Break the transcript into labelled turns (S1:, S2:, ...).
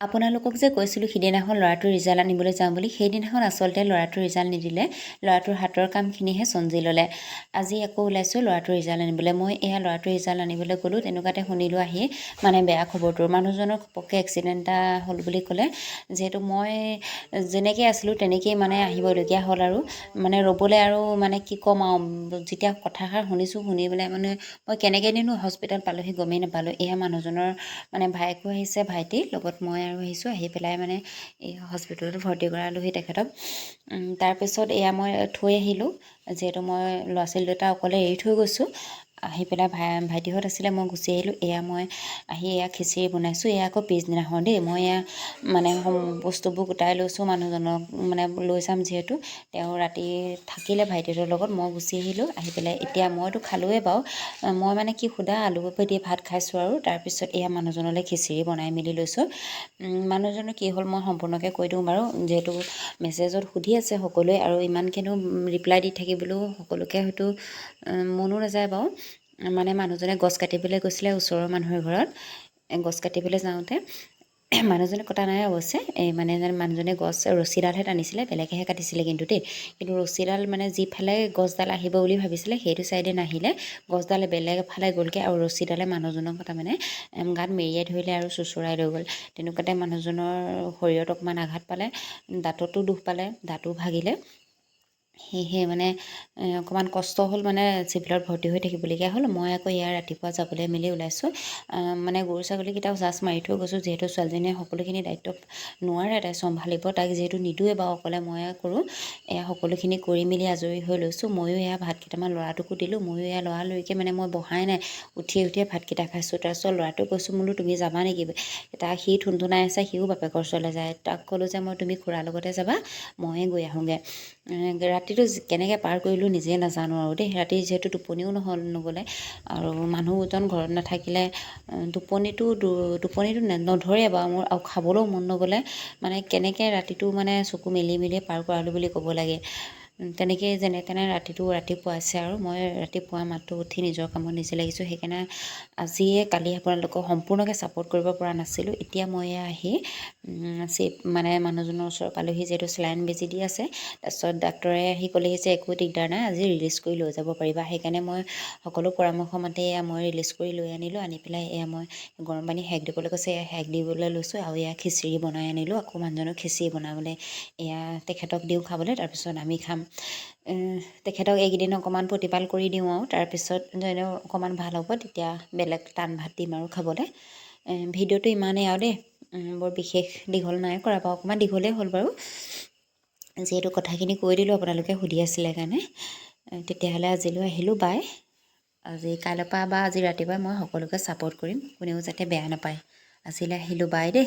S1: আপোনালোকক যে কৈছিলোঁ সিদিনাখন ল'ৰাটোৰ ৰিজাল্ট আনিবলৈ যাওঁ বুলি, সেইদিনাখন আচলতে ল'ৰাটোৰ ৰিজাল্ট নিদিলে, ল'ৰাটোৰ হাতৰ কামখিনিহে চঞ্জি ল'লে। আজি আকৌ ওলাইছোঁ ল'ৰাটোৰ ৰিজাল্ট আনিবলৈ। মই এয়া ল'ৰাটোৰ ৰিজাল্ট আনিবলৈ গ'লোঁ, তেনেকুৱাতে শুনিলোঁ আহি মানে বেয়া খবৰটো মানুহজনৰ ঘপককৈ এক্সিডেণ্ট এটা হ'ল বুলি ক'লে। যিহেতু মই যেনেকৈ আছিলোঁ তেনেকেই মানে আহিবলগীয়া হ'ল আৰু। মানে ৰ'বলৈ আৰু মানে কি ক'ম আৰু, যেতিয়া কথাষাৰ শুনিছোঁ, শুনি পেলাই মানে মই কেনেকৈনো হস্পিটেল পালোঁহি, গমেই নাপালোঁ। এয়া মানুহজনৰ মানে ভায়েকো আহিছে ভাইটি লগত মই আৰু আহিছোঁ আহি পেলাই মানে এই হস্পিটেলত ভৰ্তি কৰালোহি তেখেতক। তাৰপিছত এয়া মই থৈ আহিলোঁ যিহেতু মই ল'ৰা ছোৱালী দুটা অকলে এৰি থৈ গৈছোঁ। আহি পেলাই ভাই ভাইটিহঁত আছিলে মই গুচি আহিলোঁ। এয়া মই আহি এয়া খিচিৰি বনাইছোঁ। এয়া আকৌ পিছদিনাখন দেই। মই এয়া মানে বস্তুবোৰ গোটাই লৈছোঁ মানুহজনক মানে লৈ যাম যিহেতু। তেওঁ ৰাতি থাকিলে ভাইটিহঁতৰ লগত। মই গুচি আহিলোঁ। আহি পেলাই এতিয়া মইতো খালোঁৱে বাৰু। মই মানে কি সুধা আলু দি ভাত খাইছোঁ আৰু। তাৰপিছত এয়া মানুহজনলৈ খিচিৰি বনাই মেলি লৈছোঁ। মানুহজনৰ কি হ'ল মই সম্পূৰ্ণকৈ কৈ দিওঁ বাৰু। যিহেতু মেছেজত সুধি আছে সকলোৱে আৰু ইমানখিনিও ৰিপ্লাই দি থাকিবলৈও সকলোকে হয়তো মনো নাযায় বাৰু। মানে মানুহজনে গছ কাটিবলৈ গৈছিলে ওচৰৰ মানুহৰ ঘৰত। গছ কাটিবলৈ যাওঁতে মানুহজনে কটা নাই অৱশ্যে। এই মানে মানুহজনে গছ ৰছীডালহে টানিছিলে বেলেগেহে কাটিছিলে কিন্তু দেই। কিন্তু ৰছীডাল মানে যিফালে গছডাল আহিব বুলি ভাবিছিলে সেইটো ছাইডে নাহিলে। গছডালে বেলেগ এফালে গ'লগৈ আৰু ৰছীডালে মানুহজনক তাৰমানে গাত মেৰিয়াই ধৰিলে আৰু চোঁচৰাই লৈ গ'ল। তেনেকুৱাতে মানুহজনৰ শৰীৰত অকণমান আঘাত পালে দাঁততো দুখ পালে দাঁতো ভাগিলে। সেয়েহে মানে অকণমান কষ্ট হ'ল মানে চিভিলত ভৰ্তি হৈ থাকিবলগীয়া হ'ল। মই আকৌ ইয়াৰ ৰাতিপুৱা যাবলৈ মেলি ওলাইছোঁ। মানে গৰু ছাগলীকেইটাও জাচ মাৰি থৈ গৈছোঁ। যিহেতু ছোৱালীজনীয়ে সকলোখিনি দায়িত্ব নোৱাৰে তাই চম্ভালিব। তাইক যিহেতু নিদোৱে বাৰু অকলে ময়ে কৰোঁ। এয়া সকলোখিনি কৰি মেলি আজৰি হৈ লৈছোঁ। ময়ো এয়া ভাত কেইটামান ল'ৰাটোকো দিলোঁ। ময়ো এয়া লৰালৰিকৈ মানে মই বহাই নাই। উঠিয়ে উঠিয়ে ভাতকেইটা খাইছোঁ। তাৰপিছত ল'ৰাটোক কৈছোঁ বোলো তুমি যাবা নেকি? তাক সি থুনথুনাই আছে। সিও বাপেকৰ ওচৰলৈ যায়। তাক ক'লোঁ যে মই তুমি খুৰাৰ লগতে যাবা। ময়ে গৈ আহোঁগৈ। ৰাতিটো কেনেকৈ পাৰ কৰিলোঁ নিজে নাজানো আৰু দেই। ৰাতি যিহেতু টোপনিও নহ'ল নগ'লে আৰু মানুহজন ঘৰত নাথাকিলে টোপনিটো টোপনিটো নধৰে বাৰু মোৰ আৰু খাবলৈও মন নগ'লে। মানে কেনেকৈ ৰাতিটো মানে চকু মেলি মেলি পাৰ কৰালোঁ বুলি ক'ব লাগে। তেনেকেই যেনে তেনে ৰাতিটো ৰাতিপুৱাইছে আৰু মই ৰাতিপুৱা মাত্ৰ উঠি নিজৰ কামত নিজে লাগিছোঁ সেইকাৰণে আজিয়ে কালি আপোনালোকক সম্পূৰ্ণকৈ ছাপোৰ্ট কৰিব পৰা নাছিলোঁ। এতিয়া মই আহি চিপ মানে মানুহজনৰ ওচৰ পালোঁহি যিহেতু চেলাইন বেজি দি আছে তাৰপিছত ডাক্তৰে আহি ক'লেহি যে একো দিগদাৰ নাই আজি ৰিলিজ কৰি লৈ যাব পাৰিবা। সেইকাৰণে মই সকলো পৰামৰ্শ মতে এয়া মই ৰিলিজ কৰি লৈ আনিলোঁ আনি পেলাই এয়া মই গৰম পানী সেক দিবলৈ কৈছে এয়া সেক দিবলৈ লৈছোঁ আৰু এয়া খিচিৰি বনাই আনিলোঁ আকৌ মানুহজনক খিচিৰি বনাবলৈ এয়া তেখেতক দিওঁ খাবলৈ তাৰপিছত আমি খাম। তেখেতক এইকেইদিন অকণমান প্ৰতিপাল কৰি দিওঁ আৰু। তাৰপিছত যেনে অকণমান ভাল হ'ব তেতিয়া বেলেগ টান ভাত দিম আৰু খাবলৈ। ভিডিঅ'টো ইমানেই আৰু দেই। বৰ বিশেষ দীঘল নাই কৰা বাৰু অকণমান দীঘলেই হ'ল বাৰু। যিহেতু কথাখিনি কৈ দিলোঁ আপোনালোকে সুধি আছিলে কাৰণে। তেতিয়াহ'লে আজিলৈ আহিলোঁ বাই। আজি কাইলৈৰ পৰা বা আজি ৰাতিপুৱাই মই সকলোকে ছাপোৰ্ট কৰিম কোনেও যাতে বেয়া নাপায়। আজিলৈ আহিলোঁ বাই দেই।